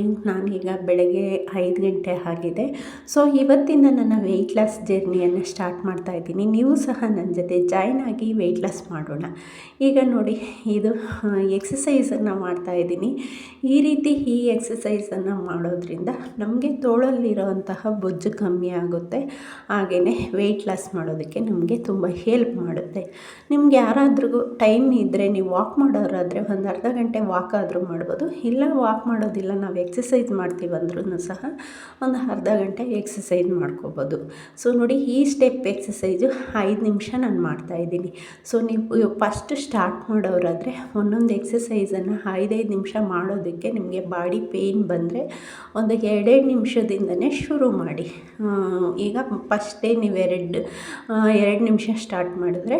Hi friends good morning ನಾನೀಗ ಬೆಳಗ್ಗೆ ಐದು ಗಂಟೆ ಆಗಿದೆ. ಸೊ ಇವತ್ತಿಂದ ನನ್ನ ವೆಯ್ಟ್ ಲಾಸ್ ಜರ್ನಿಯನ್ನು ಸ್ಟಾರ್ಟ್ ಮಾಡ್ತಾ ಇದ್ದೀನಿ. ನೀವು ಸಹ ನನ್ನ ಜೊತೆ ಜಾಯ್ನ್ ಆಗಿ ವೆಯ್ಟ್ ಲಾಸ್ ಮಾಡೋಣ. ಈಗ ನೋಡಿ, ಇದು ಎಕ್ಸಸೈಸನ್ನು ಮಾಡ್ತಾ ಇದ್ದೀನಿ. ಈ ರೀತಿ ಈ ಎಕ್ಸಸೈಸನ್ನು ಮಾಡೋದ್ರಿಂದ ನಮಗೆ ತೋಳಲ್ಲಿರೋವಂತಹ ಬೊಜ್ಜು ಕಮ್ಮಿ ಆಗುತ್ತೆ. ಹಾಗೆಯೇ ವೆಯ್ಟ್ ಲಾಸ್ ಮಾಡೋದಕ್ಕೆ ನಮಗೆ ತುಂಬ ಹೆಲ್ಪ್ ಮಾಡುತ್ತೆ. ನಿಮ್ಗೆ ಯಾರಾದ್ರೂ ಟೈಮ್ ಇದ್ದರೆ ನೀವು ವಾಕ್ ಮಾಡೋರಾದರೆ ಒಂದು ಅರ್ಧ ಗಂಟೆ ವಾಕ್ ಆದರೂ ಮಾಡ್ಬೋದು. ಇಲ್ಲ ವಾಕ್ ಮಾಡೋದಿಲ್ಲ, ನಾವು ಎಕ್ಸಸೈಸ್ ಮಾಡ್ತೀವಿ ಅಂದ್ರೂ ಸಹ ಒಂದು ಅರ್ಧ ಗಂಟೆ ಎಕ್ಸಸೈಸ್ ಮಾಡ್ಕೋಬೋದು. ಸೊ ನೋಡಿ ಈ ಸ್ಟೆಪ್ ಎಕ್ಸಸೈಜು ಐದು ನಿಮಿಷ ನಾನು ಮಾಡ್ತಾಯಿದ್ದೀನಿ ಸೊ ನೀವು ಫಸ್ಟ್ ಸ್ಟಾರ್ಟ್ ಮಾಡೋರಾದರೆ ಒಂದೊಂದು ಎಕ್ಸಸೈಸನ್ನು ಐದೈದು ನಿಮಿಷ ಮಾಡೋದಕ್ಕೆ ನಿಮಗೆ ಬಾಡಿ ಪೇಯ್ನ್ ಬಂದರೆ ಒಂದು ಎರಡೆರಡು ನಿಮಿಷದಿಂದನೇ ಶುರು ಮಾಡಿ. ಈಗ ಫಸ್ಟ್ ಡೇ ನೀವು ಎರಡು ಎರಡು ನಿಮಿಷ ಸ್ಟಾರ್ಟ್ ಮಾಡಿದ್ರೆ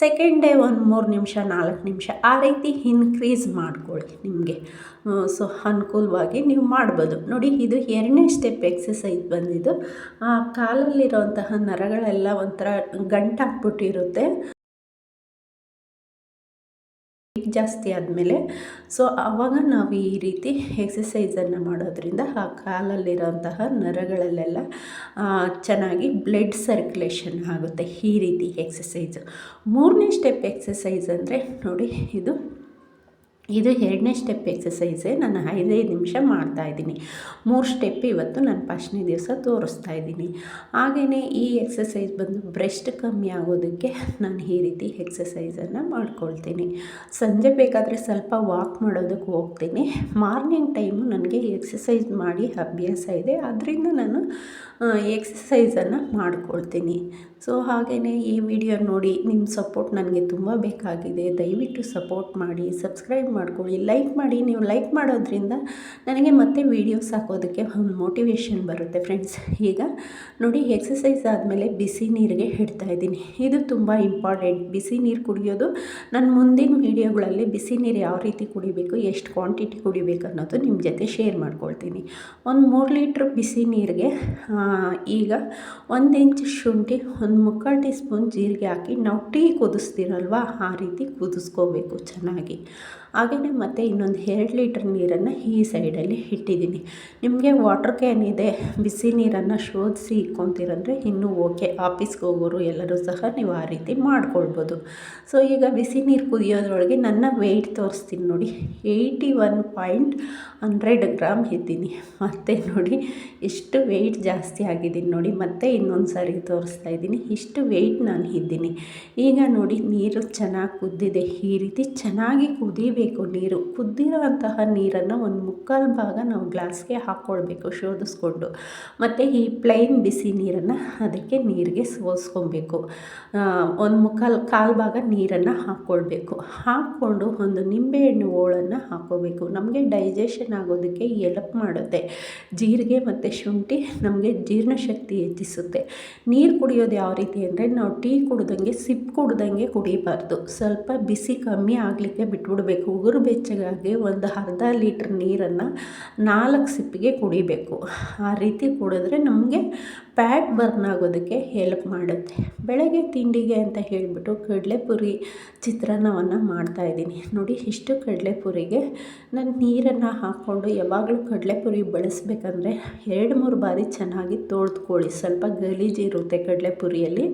ಸೆಕೆಂಡ್ ಡೇ ಒಂದು ಮೂರು ನಿಮಿಷ, ನಾಲ್ಕು ನಿಮಿಷ ಆ ರೀತಿ ಇನ್ಕ್ರೀಸ್ ಮಾಡ್ಕೊಳ್ಳಿ ನಿಮಗೆ. ಸೊ ಅನುಕೂಲವಾಗಿ ನೀವು ಮಾಡ್ಬೋದು. ನೋಡಿ, ಇದು ಎರಡನೇ ಸ್ಟೆಪ್ ಎಕ್ಸಸೈಸ್ ಬಂದಿದ್ದು. ಆ ಕಾಲಲ್ಲಿರುವಂತಹ ನರಗಳೆಲ್ಲ ಒಂಥರ ಗಂಟಾಕ್ಬಿಟ್ಟಿರುತ್ತೆ ಜಾಸ್ತಿ ಆದಮೇಲೆ. ಸೊ ಆವಾಗ ನಾವು ಈ ರೀತಿ ಎಕ್ಸಸೈಸನ್ನು ಮಾಡೋದ್ರಿಂದ ಆ ಕಾಲಲ್ಲಿರೋಂತಹ ನರಗಳಲ್ಲೆಲ್ಲ ಚೆನ್ನಾಗಿ ಬ್ಲಡ್ ಸರ್ಕ್ಯುಲೇಷನ್ ಆಗುತ್ತೆ ಈ ರೀತಿ ಎಕ್ಸಸೈಸು ಮೂರನೇ ಸ್ಟೆಪ್ ಎಕ್ಸಸೈಸ್ ಅಂದರೆ ನೋಡಿ, ಇದು ಇದು ಎರಡನೇ ಸ್ಟೆಪ್ ಎಕ್ಸಸೈಸೇ ನಾನು ಐದೈದು ನಿಮಿಷ ಮಾಡ್ತಾಯಿದ್ದೀನಿ ಮೂರು ಸ್ಟೆಪ್ ಇವತ್ತು ನಾನು ಫಸ್ಟ್ನೇ ದಿವಸ ತೋರಿಸ್ತಾ ಇದ್ದೀನಿ. ಹಾಗೆಯೇ ಈ ಎಕ್ಸಸೈಸ್ ಬಂದು ಬ್ರೆಸ್ಟ್ ಕಮ್ಮಿ ಆಗೋದಕ್ಕೆ ನಾನು ಈ ರೀತಿ ಎಕ್ಸಸೈಸನ್ನು ಮಾಡ್ಕೊಳ್ತೀನಿ. ಸಂಜೆ ಬೇಕಾದರೆ ಸ್ವಲ್ಪ ವಾಕ್ ಮಾಡೋದಕ್ಕೆ ಹೋಗ್ತೀನಿ. ಮಾರ್ನಿಂಗ್ ಟೈಮು ನನಗೆ ಎಕ್ಸಸೈಸ್ ಮಾಡಿ ಅಭ್ಯಾಸ ಇದೆ. ಅದರಿಂದ ನಾನು ಎಕ್ಸಸೈಸನ್ನು ಮಾಡ್ಕೊಳ್ತೀನಿ. ಸೊ ಹಾಗೆಯೇ ಈ ವಿಡಿಯೋ ನೋಡಿ ನಿಮ್ಮ ಸಪೋರ್ಟ್ ನನಗೆ ತುಂಬ ಬೇಕಾಗಿದೆ. ದಯವಿಟ್ಟು ಸಪೋರ್ಟ್ ಮಾಡಿ ಸಬ್ಸ್ಕ್ರೈಬ್ ಮಾಡ್ಕೊಳ್ಳಿ ಲೈಕ್ ಮಾಡಿ. ನೀವು ಲೈಕ್ ಮಾಡೋದ್ರಿಂದ ನನಗೆ ಮತ್ತೆ ವೀಡಿಯೋಸ್ ಹಾಕೋದಕ್ಕೆ ಒಂದು ಮೋಟಿವೇಶನ್ ಬರುತ್ತೆ ಫ್ರೆಂಡ್ಸ್ ಈಗ ನೋಡಿ ಎಕ್ಸಸೈಸ್ ಆದಮೇಲೆ ಬಿಸಿ ನೀರಿಗೆ ಹಿಡ್ತಾ ಇದ್ದೀನಿ. ಇದು ತುಂಬ ಇಂಪಾರ್ಟೆಂಟ್ ಬಿಸಿ ನೀರು ಕುಡಿಯೋದು ನನ್ನ ಮುಂದಿನ ವೀಡಿಯೋಗಳಲ್ಲಿ ಬಿಸಿ ನೀರು ಯಾವ ರೀತಿ ಕುಡಿಬೇಕು, ಎಷ್ಟು ಕ್ವಾಂಟಿಟಿ ಕುಡಿಬೇಕು ಅನ್ನೋದು ನಿಮ್ಮ ಜೊತೆ ಶೇರ್ ಮಾಡ್ಕೊಳ್ತೀನಿ. ಒಂದು ಮೂರು ಲೀಟ್ರ್ ಬಿಸಿ ನೀರಿಗೆ ಈಗ ಒಂದು ಇಂಚ್ ಶುಂಠಿ ಒಂದು ಮುಕ್ಕಾಲು ಟೀ ಸ್ಪೂನ್ ಜೀರಿಗೆ ಹಾಕಿ, ನಾವು ಟೀ ಕುದಿಸ್ತೀರಲ್ವ, ಆ ರೀತಿ ಕುದಿಸ್ಕೋಬೇಕು ಚೆನ್ನಾಗಿ. ಹಾಗೆಯೇ ಮತ್ತೆ ಇನ್ನೊಂದು ಎರಡು ಲೀಟ್ರ್ ನೀರನ್ನು ಈ ಸೈಡಲ್ಲಿ ಇಟ್ಟಿದ್ದೀನಿ. ನಿಮಗೆ ವಾಟ್ರ್ ಕ್ಯಾನ್ ಇದೆ, ಬಿಸಿ ನೀರನ್ನು ಶೋಧಿಸಿ ಇಕ್ಕೊತೀರಂದರೆ ಇನ್ನೂ ಓಕೆ. ಆಫೀಸ್ಗೆ ಹೋಗೋರು ಎಲ್ಲರೂ ಸಹ ನೀವು ಆ ರೀತಿ ಮಾಡ್ಕೊಳ್ಬೋದು. ಸೊ, ಈಗ ಬಿಸಿ ನೀರು ಕುದಿಯೋದ್ರೊಳಗೆ ನನ್ನ ವೆಯ್ಟ್ ತೋರಿಸ್ತೀನಿ ನೋಡಿ. Eighty one point hundred gram ಇದ್ದೀನಿ. ಮತ್ತು ನೋಡಿ ಎಷ್ಟು ವೆಯ್ಟ್ ಜಾಸ್ತಿ ಆಗಿದ್ದೀನಿ ನೋಡಿ. ಮತ್ತೆ ಇನ್ನೊಂದು ಸಾರಿ ತೋರಿಸ್ತಾ ಇದ್ದೀನಿ. ಇಷ್ಟು ವೆಯ್ಟ್ ನಾನು ಇದ್ದೀನಿ. ಈಗ ನೋಡಿ, ನೀರು ಚೆನ್ನಾಗಿ ಕುದ್ದಿದೆ. ಈ ರೀತಿ ಚೆನ್ನಾಗಿ ಕುದಿಬೇಕು ನೀರು. ಕುದ್ದಿರುವಂತಹ ನೀರನ್ನು ಒಂದು ಮುಕ್ಕಾಲು ಭಾಗ ನಾವು ಗ್ಲಾಸ್ಗೆ ಹಾಕ್ಕೊಳ್ಬೇಕು ಶೋಧಿಸ್ಕೊಂಡು. ಮತ್ತು ಈ ಪ್ಲೈನ್ ಬಿಸಿ ನೀರನ್ನು ಅದಕ್ಕೆ ನೀರಿಗೆ ಸೋಸ್ಕೊಬೇಕು. ಒಂದು ಮುಕ್ಕಾಲು, ಕಾಲು ಭಾಗ ನೀರನ್ನು ಹಾಕ್ಕೊಳ್ಬೇಕು ಹಾಕ್ಕೊಂಡು ಒಂದು ನಿಂಬೆಹಣ್ಣು ಹೋಳನ್ನು ಹಾಕ್ಕೋಬೇಕು ನಮಗೆ ಡೈಜೆಷನ್ ಆಗೋದಕ್ಕೆ ಎಲ್ಪ್ ಮಾಡುತ್ತೆ. ಜೀರಿಗೆ ಮತ್ತು ಶುಂಠಿ ನಮಗೆ ಜೀರ್ಣಶಕ್ತಿ ಹೆಚ್ಚಿಸುತ್ತೆ. ನೀರು ಕುಡಿಯೋದು ಯಾವ ರೀತಿ ಅಂದರೆ ನಾವು ಟೀ ಕುಡ್ದಂಗೆ, ಸಿಪ್ ಕುಡ್ದಂಗೆ ಕುಡಿಬಾರ್ದು. ಸ್ವಲ್ಪ ಬಿಸಿ ಕಮ್ಮಿ ಆಗಲಿಕ್ಕೆ ಬಿಟ್ಬಿಡ್ಬೇಕು. ಉಗುರು ಬೆಚ್ಚಗಾಗಿ ಒಂದು ಅರ್ಧ ಲೀಟ್ರ್ ನೀರನ್ನು ನಾಲ್ಕು ಸಿಪ್ಪಿಗೆ ಕುಡಿಬೇಕು. ಆ ರೀತಿ ಕುಡಿದ್ರೆ ನಮಗೆ ಫ್ಯಾಟ್ ಬರ್ನ್ ಆಗೋದಕ್ಕೆ ಹೆಲ್ಪ್ ಮಾಡುತ್ತೆ. ಬೆಳಗ್ಗೆ ತಿಂಡಿಗೆ ಅಂತ ಹೇಳಿಬಿಟ್ಟು ಕಡಲೆಪುರಿ ಚಿತ್ರಾನ್ನವನ್ನು ಮಾಡ್ತಾಯಿದ್ದೀನಿ ನೋಡಿ, ಇಷ್ಟು ಕಡಲೆಪುರಿಗೆ ನಾನು ನೀರನ್ನು ಹಾಕ್ಕೊಂಡು ಯಾವಾಗಲೂ ಕಡಲೆಪುರಿ ಬಳಸಬೇಕಂದ್ರೆ ಎರಡು ಮೂರು ಬಾರಿ ಚೆನ್ನಾಗಿ ತೊಳೆದುಕೊಳ್ಳಿ. ಸ್ವಲ್ಪ ಗಲೀಜಿರುತ್ತೆ ಕಡಲೆಪುರಿಯಲ್ಲಿ.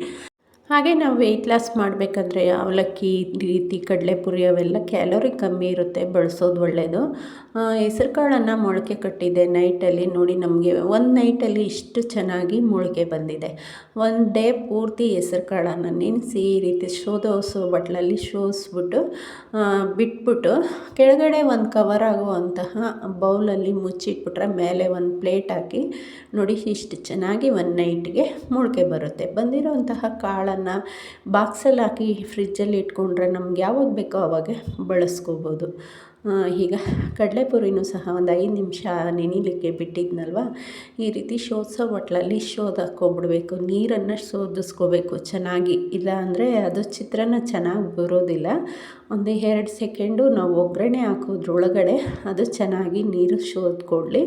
ಹಾಗೆ ನಾವು ವೆಯ್ಟ್ ಲಾಸ್ ಮಾಡಬೇಕಂದ್ರೆ ಅವಲಕ್ಕಿ, ರೀತಿ, ಕಡಲೆಪುರಿ ಅವೆಲ್ಲ ಕ್ಯಾಲೋರಿ ಕಮ್ಮಿ ಇರುತ್ತೆ, ಬಳಸೋದು ಒಳ್ಳೆಯದು ಹೆಸ್ರು ಕಾಳನ್ನು ಮೊಳಕೆ ಕಟ್ಟಿದೆ ನೈಟಲ್ಲಿ ನೋಡಿ ನಮಗೆ, ಒಂದು ನೈಟಲ್ಲಿ ಇಷ್ಟು ಚೆನ್ನಾಗಿ ಮೊಳಕೆ ಬಂದಿದೆ. ಒಂದು ಡೇ ಪೂರ್ತಿ ಹೆಸ್ರು ಕಾಳನ್ನು ನೆನೆಸಿ ಈ ರೀತಿ ಶೋಧೋಸೋ ಬಟ್ಲಲ್ಲಿ ಶೋಧಿಸ್ಬಿಟ್ಟು ಬಿಟ್ಬಿಟ್ಟು ಕೆಳಗಡೆ ಒಂದು ಕವರ್ ಆಗುವಂತಹ ಬೌಲಲ್ಲಿ ಮುಚ್ಚಿಟ್ಬಿಟ್ರೆ ಮೇಲೆ ಒಂದು ಪ್ಲೇಟ್ ಹಾಕಿ ನೋಡಿ ಇಷ್ಟು ಚೆನ್ನಾಗಿ ಒಂದು ನೈಟ್ಗೆ ಮೊಳಕೆ ಬರುತ್ತೆ. ಬಂದಿರೋಂತಹ ಕಾಳನ್ನು ಬಾಕ್ಸಲ್ಲಿ ಹಾಕಿ ಫ್ರಿಜ್ಜಲ್ಲಿ ಇಟ್ಕೊಂಡ್ರೆ ನಮ್ಗೆ ಯಾವಾಗ ಬೇಕೋ ಅವಾಗೆ ಬಳಸ್ಕೋಬೋದು. ಈಗ ಕಡಲೆಪುರಿನೂ ಸಹ ಒಂದು ಐದು ನಿಮಿಷ ನೆನಿಲಿಕ್ಕೆ ಬಿಟ್ಟಿದ್ನಲ್ವ? ಈ ರೀತಿ ಶೋಧಿಸೋ ಬಟ್ಲಲ್ಲಿ ಬಿಡಬೇಕು ನೀರನ್ನು ಶೋಧಿಸ್ಕೋಬೇಕು ಚೆನ್ನಾಗಿ. ಇಲ್ಲ ಅಂದರೆ ಅದು ಚಿತ್ರಾನ್ನ ಚೆನ್ನಾಗಿ ಬರೋದಿಲ್ಲ. ಒಂದು ಎರಡು ಸೆಕೆಂಡು ನಾವು ಒಗ್ಗರಣೆ ಹಾಕೋದ್ರೊಳಗಡೆ ಅದು ಚೆನ್ನಾಗಿ ನೀರು ಶೋದ್ಕೊಡ್ಲಿ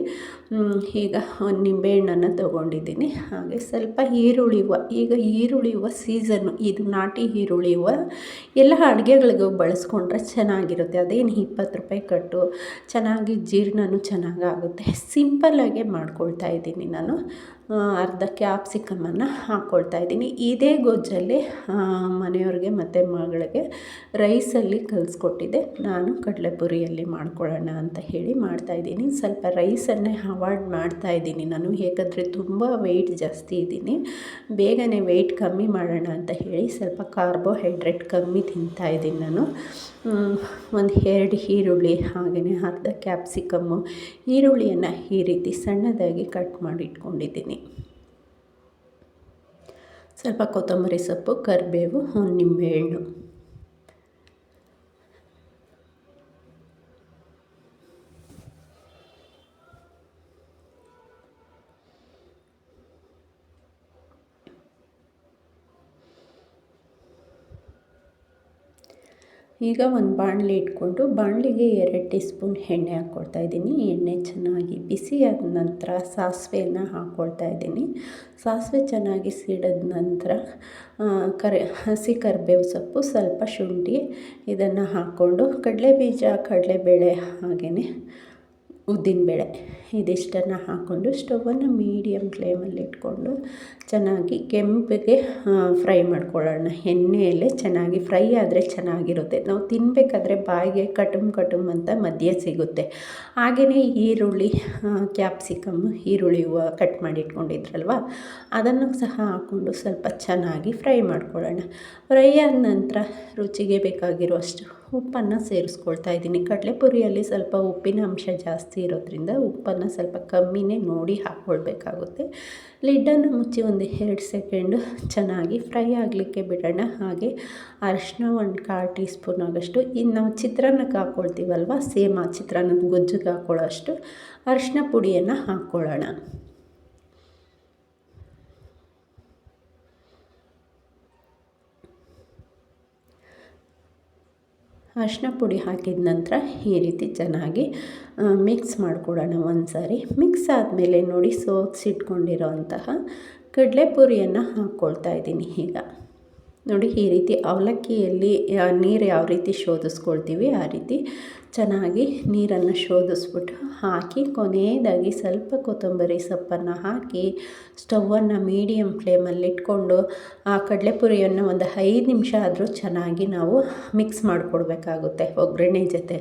ಈಗ ಒಂದು ನಿಂಬೆಹಣ್ಣನ್ನು ತೊಗೊಂಡಿದ್ದೀನಿ. ಹಾಗೆ ಸ್ವಲ್ಪ ಈರುಳಿಯುವ ಈಗ ಈರುಳಿಯುವ ಸೀಸನ್ನು, ಇದು ನಾಟಿ ಈರುಳಿಯುವ ಎಲ್ಲ ಅಡುಗೆಗಳಿಗೂ ಬಳಸ್ಕೊಂಡ್ರೆ ಚೆನ್ನಾಗಿರುತ್ತೆ. ಅದೇನು ಇಪ್ಪತ್ತು ಸೌತೆಕಾಯಿ ಕಟ್ಟು, ಚೆನ್ನಾಗಿ ಜೀರ್ಣನೂ ಚೆನ್ನಾಗಾಗುತ್ತೆ. ಸಿಂಪಲ್ಲಾಗೆ ಮಾಡ್ಕೊಳ್ತಾ ಇದ್ದೀನಿ ನಾನು. ಅರ್ಧ ಕ್ಯಾಪ್ಸಿಕಮನ್ನು ಹಾಕ್ಕೊಳ್ತಾ ಇದ್ದೀನಿ. ಇದೇ ಗೊಜ್ಜಲ್ಲಿ ಮನೆಯವ್ರಿಗೆ ಮತ್ತು ಮಗಳಿಗೆ ರೈಸಲ್ಲಿ ಕಲಿಸ್ಕೊಟ್ಟಿದ್ದೆ. ನಾನು ಕಡಲೆಪುರಿಯಲ್ಲಿ ಮಾಡ್ಕೊಳ್ಳೋಣ ಅಂತ ಹೇಳಿ ಮಾಡ್ತಾಯಿದ್ದೀನಿ ಸ್ವಲ್ಪ ರೈಸನ್ನೇ ಅವಾಯ್ಡ್ ಮಾಡ್ತಾಯಿದ್ದೀನಿ ನಾನು ಹೇಗಂದರೆ ತುಂಬ ವೆಯ್ಟ್ ಜಾಸ್ತಿ ಇದ್ದೀನಿ. ಬೇಗನೆ ವೆಯ್ಟ್ ಕಮ್ಮಿ ಮಾಡೋಣ ಅಂತ ಹೇಳಿ ಸ್ವಲ್ಪ ಕಾರ್ಬೋಹೈಡ್ರೇಟ್ ಕಮ್ಮಿ ತಿಂತಾಯಿದ್ದೀನಿ ನಾನು. ಒಂದು ಎರಡು ಈರುಳ್ಳಿ ಹಾಗೆಯೇ ಅರ್ಧ ಕ್ಯಾಪ್ಸಿಕಮ್ಮು ಈರುಳ್ಳಿಯನ್ನು ಈ ರೀತಿ ಸಣ್ಣದಾಗಿ ಕಟ್ ಮಾಡಿ ಇಟ್ಕೊಂಡಿದ್ದೀನಿ. ಸ್ವಲ್ಪ ಕೊತ್ತಂಬರಿ ಸೊಪ್ಪು, ಕರಿಬೇವು ನಿಂಬೆಹಣ್ಣು ಈಗ ಒಂದು ಬಾಣಲಿ ಇಟ್ಕೊಂಡು ಬಾಣಲಿಗೆ ಎರಡು ಟೀ ಸ್ಪೂನ್ ಎಣ್ಣೆ ಹಾಕ್ಕೊಳ್ತಾ ಇದ್ದೀನಿ. ಎಣ್ಣೆ ಚೆನ್ನಾಗಿ ಬಿಸಿ ಆದ ನಂತರ ಸಾಸಿವೆನ ಹಾಕ್ಕೊಳ್ತಾ ಇದ್ದೀನಿ. ಸಾಸಿವೆ ಚೆನ್ನಾಗಿ ಸಿಡಿದ ನಂತರ ಕರಿ, ಹಸಿ ಕರಿಬೇವು ಸೊಪ್ಪು, ಸ್ವಲ್ಪ ಶುಂಠಿ ಇದನ್ನು ಹಾಕ್ಕೊಂಡು ಕಡಲೆ ಬೀಜ ಕಡಲೆಬೇಳೆ ಹಾಗೆಯೇ ಉದ್ದಿನಬೇಳೆ ಇದಿಷ್ಟನ್ನು ಹಾಕ್ಕೊಂಡು ಸ್ಟವನ್ನು ಮೀಡಿಯಮ್ ಫ್ಲೇಮಲ್ಲಿ ಇಟ್ಕೊಂಡು ಚೆನ್ನಾಗಿ ಕೆಂಪಿಗೆ ಫ್ರೈ ಮಾಡ್ಕೊಳ್ಳೋಣ. ಎಣ್ಣೆಯಲ್ಲೇ ಚೆನ್ನಾಗಿ ಫ್ರೈ ಆದರೆ ಚೆನ್ನಾಗಿರುತ್ತೆ. ನಾವು ತಿನ್ನಬೇಕಾದ್ರೆ ಬಾಯಿಗೆ ಕಟುಮ್ ಕಟುಮ್ ಅಂತ ಮಧ್ಯ ಸಿಗುತ್ತೆ. ಹಾಗೆಯೇ ಈರುಳ್ಳಿ ಕ್ಯಾಪ್ಸಿಕಮ್, ಈರುಳ್ಳಿ ಹೂವು ಕಟ್ ಮಾಡಿ ಇಟ್ಕೊಂಡಿದ್ರಲ್ವ? ಅದನ್ನು ಸಹ ಹಾಕ್ಕೊಂಡು ಸ್ವಲ್ಪ ಚೆನ್ನಾಗಿ ಫ್ರೈ ಮಾಡ್ಕೊಳ್ಳೋಣ. ಫ್ರೈ ಆದ ನಂತರ ರುಚಿಗೆ ಬೇಕಾಗಿರುವಷ್ಟು ಉಪ್ಪನ್ನು ಸೇರಿಸ್ಕೊಳ್ತಾ ಇದ್ದೀನಿ. ಕಡಲೆಪುರಿಯಲ್ಲಿ ಸ್ವಲ್ಪ ಉಪ್ಪಿನ ಅಂಶ ಜಾಸ್ತಿ ಇರೋದ್ರಿಂದ ಉಪ್ಪನ್ನು ಸ್ವಲ್ಪ ಕಮ್ಮಿನೇ ನೋಡಿ ಹಾಕ್ಕೊಳ್ಬೇಕಾಗುತ್ತೆ. ಲಿಡ್ಡನ್ನು ಮುಚ್ಚಿ ಒಂದು ಎರಡು ಸೆಕೆಂಡು ಚೆನ್ನಾಗಿ ಫ್ರೈ ಆಗಲಿಕ್ಕೆ ಬಿಡೋಣ. ಹಾಗೆ ಅರಶಿನ ಒಂದು ಕಾಲು ಟೀ ಸ್ಪೂನ್ ಆಗೋಷ್ಟು, ಇನ್ನು ನಾವು ಚಿತ್ರಾನ್ನಕ್ಕೆ ಹಾಕ್ಕೊಳ್ತೀವಲ್ವ, ಸೇಮ್ ಆ ಚಿತ್ರಾನ್ನದ ಗೊಜ್ಜಿಗೆ ಹಾಕ್ಕೊಳ್ಳೋ ಅಷ್ಟು ಅರಶಿನ ಪುಡಿಯನ್ನು ಹಾಕ್ಕೊಳ್ಳೋಣ. ಅರಿಶಿನ ಪುಡಿ ಹಾಕಿದ ನಂತರ ಈ ರೀತಿ ಚೆನ್ನಾಗಿ ಮಿಕ್ಸ್ ಮಾಡಿಕೊಡೋಣ ಒಂದು ಸಾರಿ ಮಿಕ್ಸ್ ಆದಮೇಲೆ ನೋಡಿ ಸೋಸಿಟ್ಕೊಂಡಿರೋ ಅಂತಹ ಕಡಲೆಪುರಿಯನ್ನು ಹಾಕ್ಕೊಳ್ತಾ ಇದ್ದೀನಿ ಈಗ. ನೋಡಿ, ಈ ರೀತಿ ಅವಲಕ್ಕಿಯಲ್ಲಿ ನೀರು ಯಾವ ರೀತಿ ಶೋಧಿಸ್ಕೊಳ್ತೀವಿ, ಆ ರೀತಿ ಚೆನ್ನಾಗಿ ನೀರನ್ನು ಶೋಧಿಸ್ಬಿಟ್ಟು ಹಾಕಿ, ಕೊನೆಯದಾಗಿ ಸ್ವಲ್ಪ ಕೊತ್ತಂಬರಿ ಸೊಪ್ಪನ್ನು ಹಾಕಿ, ಸ್ಟವನ್ನು ಮೀಡಿಯಮ್ ಫ್ಲೇಮಲ್ಲಿ ಇಟ್ಕೊಂಡು, ಆ ಕಡಲೆಪುರಿಯನ್ನು ಒಂದು ಐದು ನಿಮಿಷ ಆದರೂ ಚೆನ್ನಾಗಿ ನಾವು ಮಿಕ್ಸ್ ಮಾಡಿಕೊಡ್ಬೇಕಾಗುತ್ತೆ ಒಗ್ಗರಣೆ ಜೊತೆ.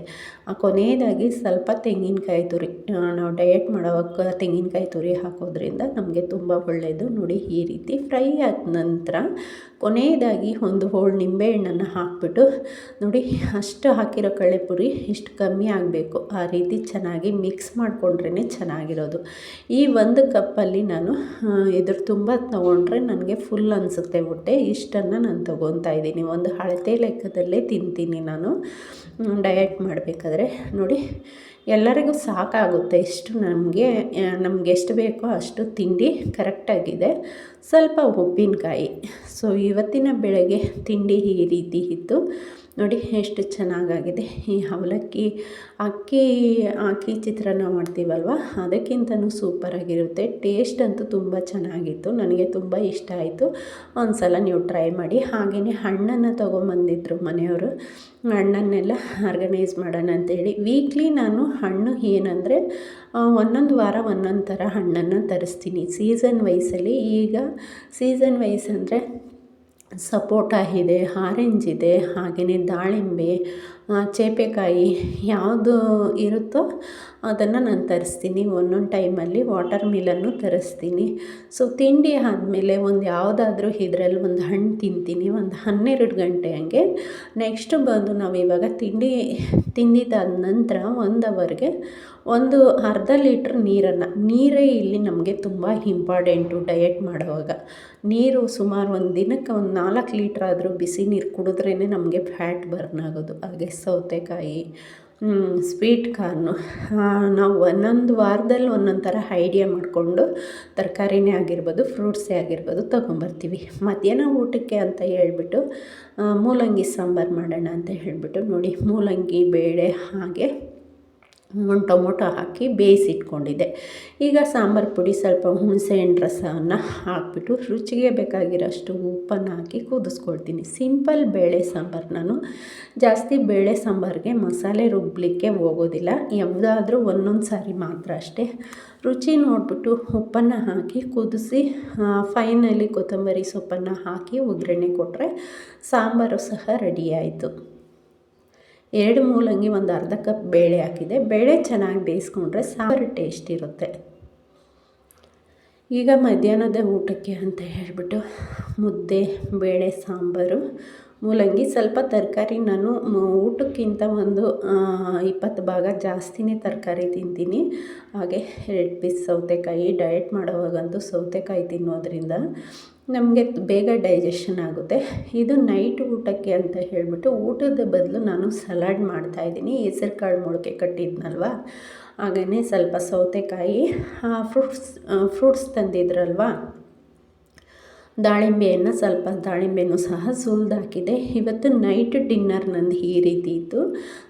ಕೊನೆಯದಾಗಿ ಸ್ವಲ್ಪ ತೆಂಗಿನಕಾಯಿ ತುರಿ ನಾವು ಡಯಟ್ ಮಾಡೋವಾಗ ತೆಂಗಿನಕಾಯಿ ತುರಿ ಹಾಕೋದ್ರಿಂದ ನಮಗೆ ತುಂಬ ಒಳ್ಳೆಯದು. ನೋಡಿ, ಈ ರೀತಿ ಫ್ರೈ ಆದ ನಂತರ ಕೊನೆಯದಾಗಿ ಒಂದು ಹೋಳು ನಿಂಬೆಹಣ್ಣನ್ನು ಹಾಕ್ಬಿಟ್ಟು, ನೋಡಿ ಅಷ್ಟು ಹಾಕಿರೋ ಕಡಲೆಪುರಿ ಇಷ್ಟು ಕಮ್ಮಿ ಆಗಬೇಕು. ಆ ರೀತಿ ಚೆನ್ನಾಗಿ ಮಿಕ್ಸ್ ಮಾಡಿಕೊಂಡ್ರೇ ಚೆನ್ನಾಗಿರೋದು. ಈ ಒಂದು ಕಪ್ಪಲ್ಲಿ ನಾನು ಇದ್ರ ತುಂಬ ತೊಗೊಂಡ್ರೆ ನನಗೆ ಫುಲ್ ಅನಿಸುತ್ತೆ ಹೊಟ್ಟೆ. ಇಷ್ಟನ್ನು ನಾನು ತೊಗೊತಾ ಇದ್ದೀನಿ. ಒಂದು ಅಳತೆ ಲೆಕ್ಕದಲ್ಲೇ ತಿಂತೀನಿ ನಾನು. ಡಯಟ್ ಮಾಡಬೇಕಾದ್ರೆ. ನೋಡಿ ಎಲ್ಲರಿಗೂ ಸಾಕಾಗುತ್ತೆ ಎಷ್ಟು ನಮಗೆ ನಮ್ಗೆ ಎಷ್ಟು ಬೇಕೋ ಅಷ್ಟು ತಿಂಡಿ ಕರೆಕ್ಟಾಗಿದೆ. ಸ್ವಲ್ಪ ಉಪ್ಪಿನಕಾಯಿ. ಸೊ, ಇವತ್ತಿನ ಬೆಳಗ್ಗೆ ತಿಂಡಿ ಈ ರೀತಿ ಇತ್ತು. ನೋಡಿ ಎಷ್ಟು ಚೆನ್ನಾಗಾಗಿದೆ ಈ ಅವಲಕ್ಕಿ. ಅಕ್ಕಿ ಅಕ್ಕಿ ಚಿತ್ರಾನ್ನ ಮಾಡ್ತೀವಲ್ವ? ಅದಕ್ಕಿಂತನೂ ಸೂಪರಾಗಿರುತ್ತೆ ಟೇಸ್ಟ್ ಅಂತೂ ತುಂಬ ಚೆನ್ನಾಗಿತ್ತು. ನನಗೆ ತುಂಬ ಇಷ್ಟ ಆಯಿತು. ಒಂದು ಸಲ ನೀವು ಟ್ರೈ ಮಾಡಿ. ಹಾಗೆಯೇ ಹಣ್ಣನ್ನು ತೊಗೊಂಬಂದಿದ್ರು ಮನೆಯವರು. ಹಣ್ಣನ್ನೆಲ್ಲ ಆರ್ಗನೈಸ್ ಮಾಡೋಣ ಅಂತೇಳಿ. ವೀಕ್ಲಿ ನಾನು ಹಣ್ಣು ಏನಂದರೆ ಒಂದೊಂದು ವಾರ ಒಂದೊಂದು ಥರ ಹಣ್ಣನ್ನು ತರಿಸ್ತೀನಿ. ಸೀಸನ್ ವೈಸಲ್ಲಿ ಈಗ ಸೀಸನ್ ವೈಸ್ ಅಂದರೆ ಸಪೋಟ ಇದೆ ಆರೆಂಜ್ ಇದೆ ಹಾಗೆಯೇ ದಾಳಿಂಬೆ ಚೇಪೆಕಾಯಿ ಯಾವುದು ಇರುತ್ತೋ ಅದನ್ನು ನಾನು ತರಿಸ್ತೀನಿ. ಒಂದೊಂದು ಟೈಮಲ್ಲಿ ವಾಟರ್ ಮಿಲನ್ನು ತರಿಸ್ತೀನಿ. ಸೊ ತಿಂಡಿ ಆದಮೇಲೆ ಒಂದು ಯಾವುದಾದ್ರೂ ಇದರಲ್ಲಿ ಒಂದು ಹಣ್ಣು ತಿಂತೀನಿ. ಒಂದು ಹನ್ನೆರಡು ಗಂಟೆ ಹಂಗೆ. ನೆಕ್ಸ್ಟ್ ಬಂದು ನಾವು ಇವಾಗ ತಿಂಡಿ ತಿಂದಿದ್ದಾದ ನಂತರ ಒಂದು ಅವರ್ಗೆ ಒಂದು ಅರ್ಧ ಲೀಟ್ರ್ ನೀರನ್ನು, ನೀರೇ ಇಲ್ಲಿ ನಮಗೆ ತುಂಬ ಇಂಪಾರ್ಟೆಂಟು ಡಯಟ್ ಮಾಡುವಾಗ. ನೀರು ಸುಮಾರು ಒಂದು ದಿನಕ್ಕೆ ಒಂದು ನಾಲ್ಕು ಲೀಟ್ರ್ ಆದರೂ ಬಿಸಿ ನೀರು ಕುಡಿದ್ರೇ ನಮಗೆ ಫ್ಯಾಟ್ ಬರ್ನ್ ಆಗೋದು. ಹಾಗೆ ಸೌತೆಕಾಯಿ ಸ್ವೀಟ್ ಕಾರ್ನು ನಾವು ಒಂದೊಂದು ವಾರದಲ್ಲಿ ಒಂದೊಂದು ಥರ ಐಡಿಯಾ ಮಾಡಿಕೊಂಡು ತರಕಾರಿನೇ ಆಗಿರ್ಬೋದು ಫ್ರೂಟ್ಸೇ ಆಗಿರ್ಬೋದು ತೊಗೊಂಬರ್ತೀವಿ. ಮಧ್ಯಾಹ್ನ ಊಟಕ್ಕೆ ಅಂತ ಹೇಳಿಬಿಟ್ಟು ಮೂಲಂಗಿ ಸಾಂಬಾರು ಮಾಡೋಣ ಅಂತ ಹೇಳಿಬಿಟ್ಟು ನೋಡಿ, ಮೂಲಂಗಿ, ಬೇಳೆ ಹಾಗೆ ಒಂದು ಟೊಮೊಟೊ ಹಾಕಿ ಬೇಯಿಸಿಟ್ಕೊಂಡಿದ್ದೆ. ಈಗ ಸಾಂಬಾರು ಪುಡಿ ಸ್ವಲ್ಪ ಹುಣಸೆ ಹಣ್ಣು ರಸವನ್ನು ಹಾಕಿಬಿಟ್ಟು ರುಚಿಗೆ ಬೇಕಾಗಿರೋಷ್ಟು ಉಪ್ಪನ್ನು ಹಾಕಿ ಕುದಿಸ್ಕೊಳ್ತೀನಿ. ಸಿಂಪಲ್ ಬೇಳೆ ಸಾಂಬಾರು ನಾನು. ಜಾಸ್ತಿ ಬೇಳೆ ಸಾಂಬಾರಿಗೆ ಮಸಾಲೆ ರುಬ್ಬಲಿಕ್ಕೆ ಹೋಗೋದಿಲ್ಲ. ಯಾವುದಾದ್ರೂ ಒಂದೊಂದು ಸಾರಿ ಮಾತ್ರ ಅಷ್ಟೇ. ರುಚಿ ನೋಡಿಬಿಟ್ಟು ಉಪ್ಪನ್ನು ಹಾಕಿ ಕುದಿಸಿ ಫೈನಲಿ ಕೊತ್ತಂಬರಿ ಸೊಪ್ಪನ್ನು ಹಾಕಿ ಒಗ್ಗರಣೆ ಕೊಟ್ಟರೆ ಸಾಂಬಾರು ಸಹ ರೆಡಿ ಆಯಿತು. ಎರಡು ಮೂಲಂಗಿ ಒಂದು ಅರ್ಧ ಕಪ್ ಬೇಳೆ ಹಾಕಿದೆ. ಬೇಳೆ ಚೆನ್ನಾಗಿ ಬೇಯಿಸ್ಕೊಂಡ್ರೆ ಸಾಂಬಾರು ಟೇಸ್ಟ್ ಇರುತ್ತೆ. ಈಗ ಮಧ್ಯಾಹ್ನದ ಊಟಕ್ಕೆ ಅಂತ ಹೇಳಿಬಿಟ್ಟು ಮುದ್ದೆ, ಬೇಳೆ, ಸಾಂಬಾರು, ಮೂಲಂಗಿ ಸ್ವಲ್ಪ ತರಕಾರಿ. ನಾನು ಊಟಕ್ಕಿಂತ ಒಂದು ಇಪ್ಪತ್ತು ಭಾಗ ಜಾಸ್ತಿನೇ ತರಕಾರಿ ತಿಂತೀನಿ. ಹಾಗೆ ಎರಡು ಪೀಸ್ ಸೌತೆಕಾಯಿ. ಡಯಟ್ ಮಾಡೋವಾಗಂತೂ ಸೌತೆಕಾಯಿ ತಿನ್ನೋದ್ರಿಂದ ನಮಗೆ ಬೇಗ ಡೈಜೆಷನ್ ಆಗುತ್ತೆ. ಇದು ನೈಟ್ ಊಟಕ್ಕೆ ಅಂತ ಹೇಳಿಬಿಟ್ಟು ಊಟದ ಬದಲು ನಾನು ಸಲಾಡ್ ಮಾಡ್ತಾಯಿದ್ದೀನಿ ಹೆಸರು ಕಾಳು ಮೊಳಕೆ ಕಟ್ಟಿದ್ನಲ್ವ? ಹಾಗೆಯೇ ಸ್ವಲ್ಪ ಸೌತೆಕಾಯಿ ಫ್ರೂಟ್ಸ್ ಫ್ರೂಟ್ಸ್ ತಂದಿದ್ರಲ್ವ? ದಾಳಿಂಬೆಯನ್ನು ಸ್ವಲ್ಪ ದಾಳಿಂಬೆನೂ ಸಹ ಸುಲಿದಾಕಿದೆ. ಇವತ್ತು ನೈಟ್ ಡಿನ್ನರ್ ನಂದು ಈ ರೀತಿ ಇತ್ತು.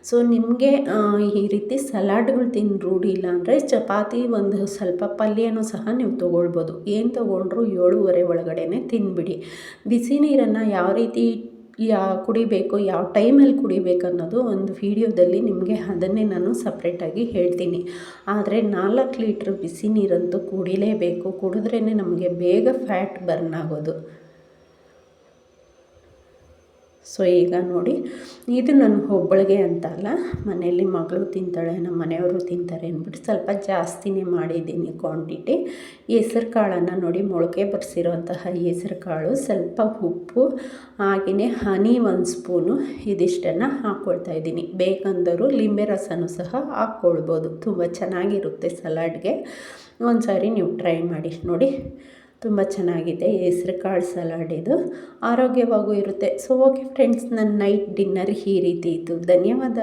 ಸೊ, ನಿಮಗೆ ಈ ರೀತಿ ಸಲಾಡ್ಗಳು ತಿನ್ ರೂಢಿ ಇಲ್ಲ ಅಂದರೆ ಚಪಾತಿ ಒಂದು ಸ್ವಲ್ಪ ಪಲ್ಯನೂ ಸಹ ನೀವು ತೊಗೊಳ್ಬೋದು. ಏನು ತೊಗೊಂಡ್ರು ಏಳುವರೆ ಒಳಗಡೆ ತಿನ್ಬಿಡಿ. ಬಿಸಿ ನೀರನ್ನು ಯಾವ ರೀತಿ ಯಾ ಕುಡಿಬೇಕು, ಯಾವ ಟೈಮಲ್ಲಿ ಕುಡಿಬೇಕು ಅನ್ನೋದು ಒಂದು ವಿಡಿಯೋದಲ್ಲಿ ನಿಮಗೆ ಅದನ್ನೇ ನಾನು ಸಪ್ರೇಟಾಗಿ ಹೇಳ್ತೀನಿ. ಆದರೆ ನಾಲ್ಕು ಲೀಟ್ರ್ ಬಿಸಿ ನೀರಂತೂ ಕುಡಿಲೇಬೇಕು. ಕುಡಿದ್ರೇ ನಮಗೆ ಬೇಗ ಫ್ಯಾಟ್ ಬರ್ನ್ ಆಗೋದು. ಸೊ ಈಗ ನೋಡಿ, ಇದು ನನ್ನ ಒಬ್ಬಳಿಗೆ ಅಂತ ಅಲ್ಲ ಮನೆಯಲ್ಲಿ ಮಗಳು ತಿಂತಾಳೆ, ನಮ್ಮ ಮನೆಯವರು ತಿಂತಾರೆ ಅಂದ್ಬಿಟ್ಟು ಸ್ವಲ್ಪ ಜಾಸ್ತಿನೇ ಮಾಡಿದ್ದೀನಿ ಕ್ವಾಂಟಿಟಿ ಹೆಸರು ಕಾಳನ್ನು ನೋಡಿ ಮೊಳಕೆ ಬರ್ಸಿರೋಂತಹ ಹೆಸರು ಕಾಳು ಸ್ವಲ್ಪ ಉಪ್ಪು, ಹಾಗೆಯೇ ಹನಿ ಒಂದು ಸ್ಪೂನು ಇದಿಷ್ಟನ್ನು ಹಾಕ್ಕೊಳ್ತಾ ಇದ್ದೀನಿ. ಬೇಕಂದರೂ ಲಿಂಬೆ ರಸನೂ ಸಹ ಹಾಕ್ಕೊಳ್ಬೋದು ತುಂಬ ಚೆನ್ನಾಗಿರುತ್ತೆ ಸಲಾಡ್ಗೆ ಒಂದು ಸಾರಿ ನೀವು ಟ್ರೈ ಮಾಡಿ, ನೋಡಿ. ತುಂಬ ಚೆನ್ನಾಗಿದೆ ಹೆಸ್ರು ಕಾಳು ಸಲಾಡ್ ಇದು. ಆರೋಗ್ಯವಾಗೂ ಇರುತ್ತೆ. ಸೊ ಓಕೆ ಫ್ರೆಂಡ್ಸ್ ನನ್ನ ನೈಟ್ ಡಿನ್ನರ್ ಈ ರೀತಿ ಇತ್ತು. ಧನ್ಯವಾದ.